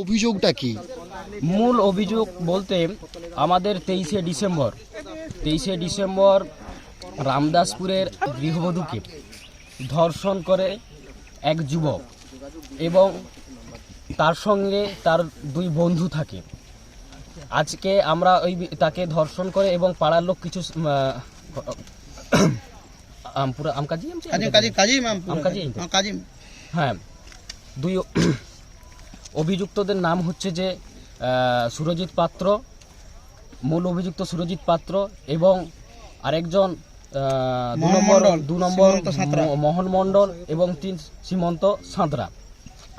অভিযোগটা কি? মূল অভিযোগ বলতে আমাদের তেইশে ডিসেম্বর তেইশে ডিসেম্বর রামদাসপুরের গৃহবধূকে ধর্ষণ করে এক যুবক এবং তার সঙ্গে তার দুই বন্ধু থাকে। আজকে আমরা ওই তাকে ধর্ষণ করে এবং পাড়ার লোক কিছু? হ্যাঁ, দুই অভিযুক্তদের নাম হচ্ছে যে সুরজিৎ পাত্র মূল অভিযুক্ত সুরজিৎ পাত্র এবং আরেকজন দু নম্বর দু নম্বর সাঁতরা। মোহন মণ্ডল এবং তিন সীমন্ত সাঁতরা।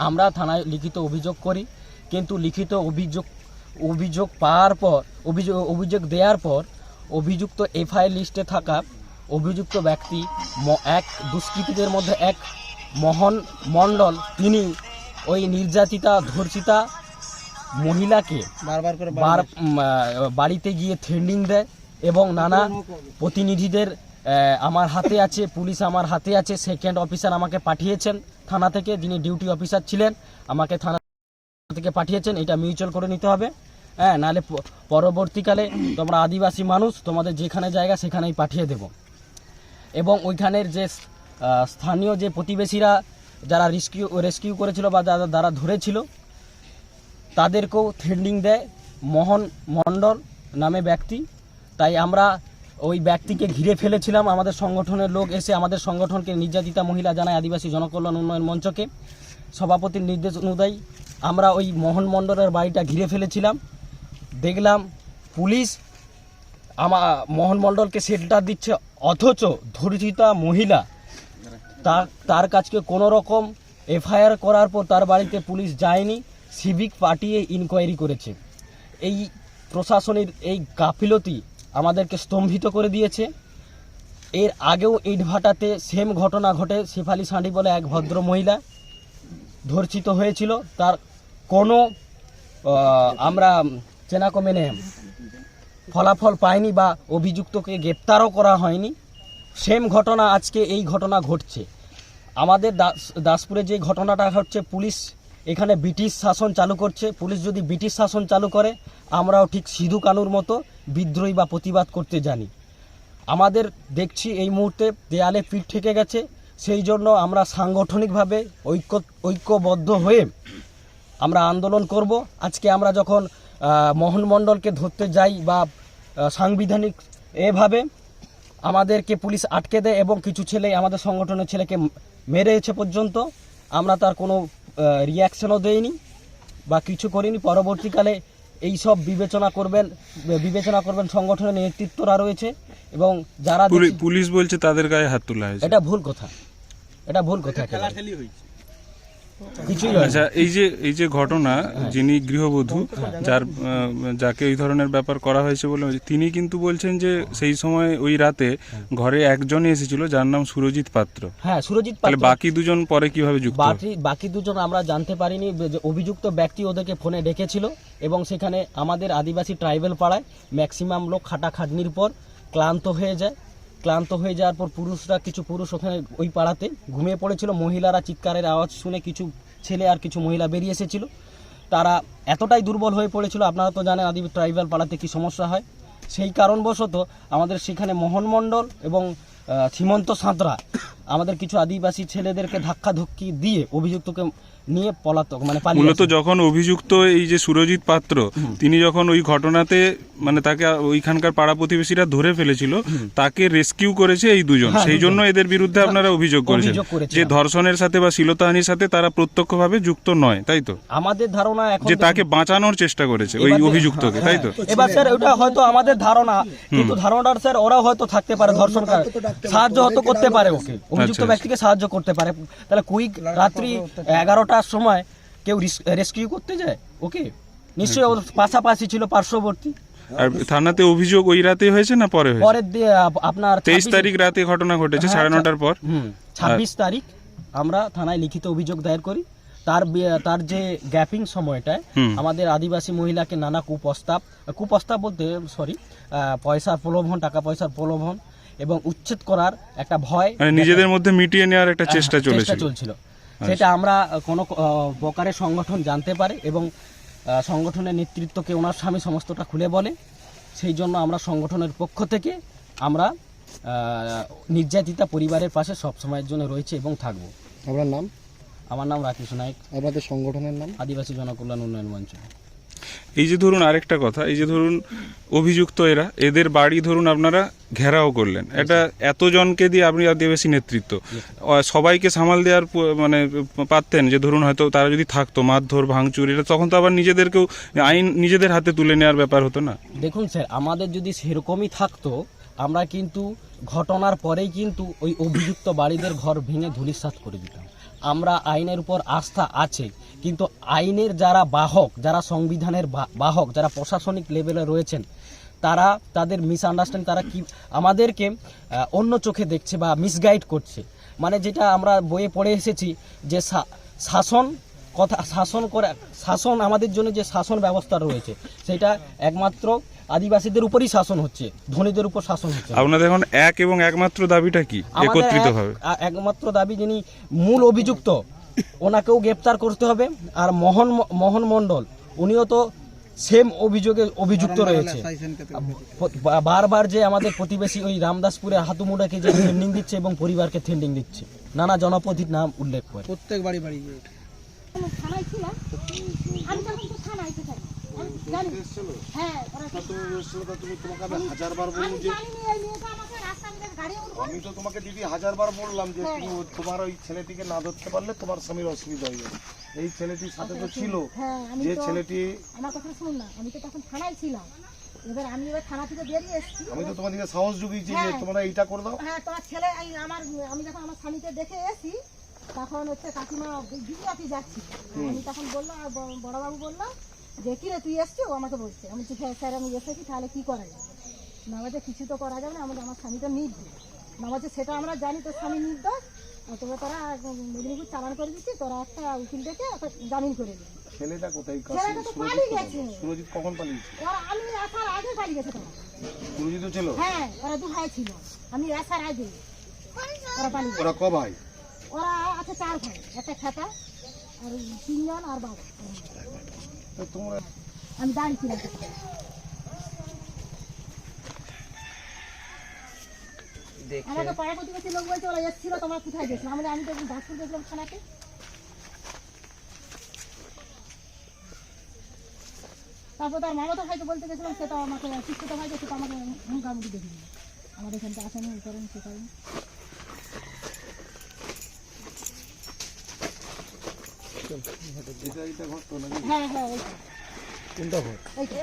আমরা থানায় লিখিত অভিযোগ করি কিন্তু লিখিত অভিযোগ অভিযোগ পাওয়ার পর অভিযোগ অভিযোগ দেওয়ার পর অভিযুক্ত এফআইআর লিস্টে থাকা অভিযুক্ত ব্যক্তি এক দুষ্কৃতীদের মধ্যে এক মোহন মণ্ডল। তিনি ওই নির্যাতিতা ধর্ষিতা মহিলাকে বারবার করে বার বাড়িতে গিয়ে থ্রেন্ডিং দেয় এবং নানা প্রতিনিধিদের আমার হাতে আছে, পুলিশ আমার হাতে আছে সেকেন্ড অফিসার আমাকে পাঠিয়েছেন থানা থেকে, যিনি ডিউটি অফিসার ছিলেন, আমাকে থানা থেকে পাঠিয়েছেন, এটা মিউচুয়াল করে নিতে হবে। হ্যাঁ নাহলে পরবর্তীকালে তোমরা আদিবাসী মানুষ, তোমাদের যেখানে জায়গা সেখানেই পাঠিয়ে দেব। এবং ওইখানের যে স্থানীয় যে প্রতিবেশীরা যারা রেস্কিউ রেস্কিউ করেছিল বা যারা যারা ধরেছিল, তাদেরকেও থ্রেন্ডিং দেয় মোহন মণ্ডল নামে ব্যক্তি। তাই আমরা ওই ব্যক্তিকে ঘিরে ফেলেছিলাম। আমাদের সংগঠনের লোক এসে আমাদের সংগঠনকে নির্যাতিতা মহিলা জানায় আদিবাসী জনকল্যাণ উন্নয়ন মঞ্চকে। সভাপতির নির্দেশ অনুযায়ী আমরা ওই মোহন মণ্ডলের বাড়িটা ঘিরে ফেলেছিলাম। দেখলাম পুলিশ আমা, মোহন মণ্ডলকে শেল্টার দিচ্ছে, অথচ ধর্ষিতা মহিলা তার তার কাছকে কোনো রকম এফআইআর করার পর তার বাড়িতে পুলিশ যায়নি, সিভিক পাঠিয়ে ইনকোয়ারি করেছে। এই প্রশাসনের এই গাফিলতি আমাদেরকে স্তম্ভিত করে দিয়েছে। এর আগেও ইটভাটাতে সেম ঘটনা ঘটে, শেফালি সাঁডি বলে এক ভদ্র মহিলা ধর্ষিত হয়েছিল। তার কোনো আমরা চেনাকো মেনে ফলাফল পায়নি বা অভিযুক্তকে গ্রেপ্তারও করা হয়নি। সেম ঘটনা আজকে এই ঘটনা ঘটছে। আমাদের দাস, দাসপুরে যে ঘটনাটা হচ্ছে পুলিশ এখানে ব্রিটিশ শাসন চালু করছে। পুলিশ যদি ব্রিটিশ শাসন চালু করে আমরাও ঠিক সিধু কানুর মতো বিদ্রোহী বা প্রতিবাদ করতে জানি। আমাদের দেখছি এই মুহূর্তে দেয়ালে পিঠ ঠেকে গেছে সেই জন্য আমরা সাংগঠনিকভাবে ঐক্য ঐক্যবদ্ধ হয়ে আমরা আন্দোলন করব। আজকে আমরা যখন আহ, মোহন মণ্ডলকে ধরতে যাই বা সাংবিধানিক এভাবে আমাদেরকে পুলিশ আটকে দেয় এবং কিছু ছেলে আমাদের সংগঠনের ছেলেকে মেরেছে পর্যন্ত আমরা তার কোনো রিয়াকশনও দেইনি বা কিছু করিনি। পরবর্তীকালে এই সব বিবেচনা করবেন বিবেচনা করবেন সংগঠনের নেতৃত্বরা রয়েছে এবং যারা পুলিশ বলছে তাদের গায়ে হাত তোলা হয়েছে। এটা ভুল কথা। এটা ভুল কথা আচ্ছা এই যে এই যে ঘটনা যিনি গৃহবধূ যার যাকে এই ধরনের ব্যাপার করা হয়েছে বলে তিনি কিন্তু বলছেন যে সেই সময় ওই রাতে ঘরে একজনই এসেছিল যার নাম সুরজিৎ পাত্র। হ্যাঁ সুরজিৎ পাত্র। বাকি দুজন পরে কীভাবে যুক্ত? বাকি বাকি দুজন আমরা জানতে পারিনি যে অভিযুক্ত ব্যক্তি ওদেরকে ফোনে ডেকেছিল এবং সেখানে আমাদের আদিবাসী ট্রাইবেল পাড়ায় ম্যাক্সিমাম লোক খাটাখাটনির পর ক্লান্ত হয়ে যায়। ক্লান্ত হয়ে যাওয়ার পর পুরুষরা, কিছু পুরুষ ওখানে ওই পাড়াতে ঘুমিয়ে পড়েছিল। মহিলারা চিৎকারের আওয়াজ শুনে কিছু ছেলে আর কিছু মহিলা বেরিয়ে এসেছিল। তারা এতটাই দুর্বল হয়ে পড়েছিল, আপনারা তো জানেন আদিবাসী ট্রাইবাল পাড়াতে কি সমস্যা হয়। সেই কারণবশত আমাদের সেখানে মোহন মণ্ডল এবং সীমন্ত সাঁতরা, আমাদের কিছু আদিবাসী ছেলেদেরকে ধাক্কা ধুক্কি দিয়ে অভিযুক্তকে নিয়ে পলাতক মানে মূলত যখন অভিযুক্ত এই যে সুরজিৎ পাত্র তিনি যখন ওই ঘটনাতে মানে তাকে ওইখানকার পাড়া প্রতিবেশীরা ধরে ফেলেছিল তাকে রেস্কিউ করেছে এই দুজন। হ্যাঁ, সেই জন্য এদের বিরুদ্ধে আপনারা অভিযোগ করেছেন। যে ধর্ষণের সাথে বা শিলতাহানির সাথে তারা প্রত্যক্ষভাবে যুক্ত নয় তাই তো? আমাদের ধারণা এখন যে তাকে বাঁচানোর চেষ্টা করেছে ওই অভিযুক্তকে তাই তো? এবার স্যার ওটা হয়তো আমাদের ধারণা কিন্তু ধারণাটা স্যার ওরাও হয়তো থাকতে পারে ধর্ষণকার। সাহায্য হয়তো করতে পারে ওকে। অভিযুক্ত আচ্ছা। ব্যক্তিকে সাহায্য করতে পারে। তাহলে কুইক রাত্রি এগারোটার সময় কেউ রেস্কিউ করতে যায়? ওকে? নিশ্চয়ই ওর পাশাপাশি ছিল পার্শ্ববর্তী। আর থানাতে অভিযোগ ওই রাতে হয়েছে না পরে পরের আপনার তেইশ তারিখ রাতে ঘটনা ঘটেছে হ্যাঁ, সাড়ে নটার পর। ছাব্বিশ তারিখ আমরা থানায় লিখিত অভিযোগ দায়ের করি। তার তার যে গ্যাপিং সময়টায় আমাদের আদিবাসী মহিলাকে নানা কুপ্রস্তাব কুপ্রস্তাব বলতে সরি পয়সার প্রলোভন টাকা পয়সার প্রলোভন এবং উচ্ছেদ করার একটা ভয় মানে নিজেদের মধ্যে মিটিয়ে নেওয়ার একটা চেষ্টা হ্যাঁ, চলেছিল। চলছিল। সেটা আমরা কোন প্রকারের সংগঠন জানতে পারে এবং সংগঠনের নেতৃত্বকে ওনার স্বামী সমস্তটা খুলে বলে। সেই জন্য আমরা সংগঠনের পক্ষ থেকে আমরা নির্যাতিতা পরিবারের পাশে সব সময়ের জন্য রয়েছে এবং থাকব। আপনার নাম? আমার নাম রাকেশ নায়ক। আপনাদের সংগঠনের নাম? আদিবাসী জনকল্যাণ উন্নয়ন মঞ্চ। এই যে ধরুন আরেকটা কথা এই যে ধরুন অভিযুক্ত এরা এদের বাড়ি ধরুন আপনারা ঘেরাও করলেন। এটা এতজনকে দিয়ে আপনি আদিবাসী নেতৃত্ব। সবাইকে সামাল দেওয়ার মানে পারতেন যে ধরুন হয়তো তারা যদি থাকতো মারধর ভাঙচুর এটা তখন তো আবার নিজেদেরকেও আইন নিজেদের হাতে তুলে নেওয়ার ব্যাপার হতো না। দেখুন স্যার আমাদের যদি সেরকমই থাকতো আমরা কিন্তু ঘটনার পরেই কিন্তু ওই অভিযুক্ত বাড়িদের ঘর ভেঙে ধূলিসাৎ করে দিতাম। আমরা আইনের উপর আস্থা আছে, কিন্তু আইনের যারা বাহক, যারা সংবিধানের বাহক, যারা প্রশাসনিক লেভেলে রয়েছেন, তারা তাদের মিসআন্ডারস্ট্যান্ড তারা কি, আমাদেরকে অন্য চোখে দেখছে বা মিসগাইড করছে। মানে যেটা আমরা বইয়ে পড়ে এসেছি যে শাসন কথা শাসন করে শাসন আমাদের জন্য যে শাসন ব্যবস্থা রয়েছে সেটা একমাত্র আদিবাসীদের উপরই শাসন হচ্ছে ধনীদের উপর শাসন হচ্ছে। আপনাদের এখন এক এবং একমাত্র দাবিটা কি? একত্রিত এক- ভাবে? একমাত্র দাবি যিনি মূল অভিযুক্ত ওনাকেও গ্রেপ্তার করতে হবে আর মোহন মোহন মণ্ডল উনিও তো সেম অভিযোগে অভিযুক্ত রয়েছে। বারবার যে আমাদের প্রতিবেশী ওই রামদাসপুরে হাতুমুড়াকে যে থ্রেন্ডিং দিচ্ছে এবং পরিবারকে থ্রেন্ডিং দিচ্ছে নানা জনপতির নাম উল্লেখ করে। প্রত্যেক বাড়ি বাড়ি আমি থানায় ছিলাম আমি তখন তো থানায় তো থাকি জানি? হ্যাঁ ওরা তো- তুমি তোমাকে আমি যে জানি এই মেয়েটা আমাকে রাস্তা দিয়ে গাড়ি উঠবো আমি তো তোমাকে দিদি হাজারবার বললাম যে তুমি তোমার ওই ছেলেটিকে না ধরতে পারলে তোমার স্বামীর অসুবিধা হয়ে যাবে। এই ছেলেটির সাথে তো ছিল। আমি যে ছেলেটি আমার কথা শুনুন না আমি তো তখন থানায় ছিলাম। এবার আমি এবার থানা থেকে বেরিয়ে এসেছি। আমি তো তোমাদেরকে সাহস জুগিয়েছি যে হ্যাঁ। তোমরা এইটা করে দাও। হ্যাঁ তোমার ছেলে আমার আমি যখন আমার স্বামীকে দেখে এসি তখন হচ্ছে কাকিমা দিদি যাচ্ছি। আমি তখন বলল আর বড়বাবু বলল যে কি রে তুই এসছি ও আমাকে বলছে। আমি বলছি, হ্যাঁ স্যার আমি এসেছি তাহলে কি করা যাবে না বলছে কিছু তো করা যাবে না আমাদের আমার স্বামীটা নির্দোষ। না বলছে সেটা আমরা জানি তোর স্বামী নির্দোষ। তবে তোরা মেদিনীপুর চালান করে দিচ্ছি তোরা একটা উকিল ডেকে একটা জামিন করে দিবি ছেলেটা কোথায়? ছেলেটা তো পালিয়ে গেছে। সুরজিৎ কখন পালিয়েছে? ওরা আমি আসার আগে পালিয়ে গেছে তোরা সুরজিৎ ছিল? হ্যাঁ ওরা দু ভাই ছিল। আমি আসার আগে। ওরা পালিয়ে ওরা ক ভাই ওরা আছে চার ভাই একটা খেতা আর তিনজন আর বাবা তোমরা আমি দাঁড়িয়ে। আমাকে পাড়া প্রতিবেশী লোক বলছে ওরা এসেছিল তোমার কোথায় গেছিল আমরা আমি তো ডাক্তার গেছিলাম থানাতে তারপর তার মামাতো ভাইকে বলতে গেছিলাম আমাকে শিক্ষিত ভাইকে আমাকে আমাদের এখানটা আসেনি করেন সে করেন এটা এটা ঘটতো নাকি হ্যাঁ হ্যাঁ ওইটা কোনটা? হয় ওইটা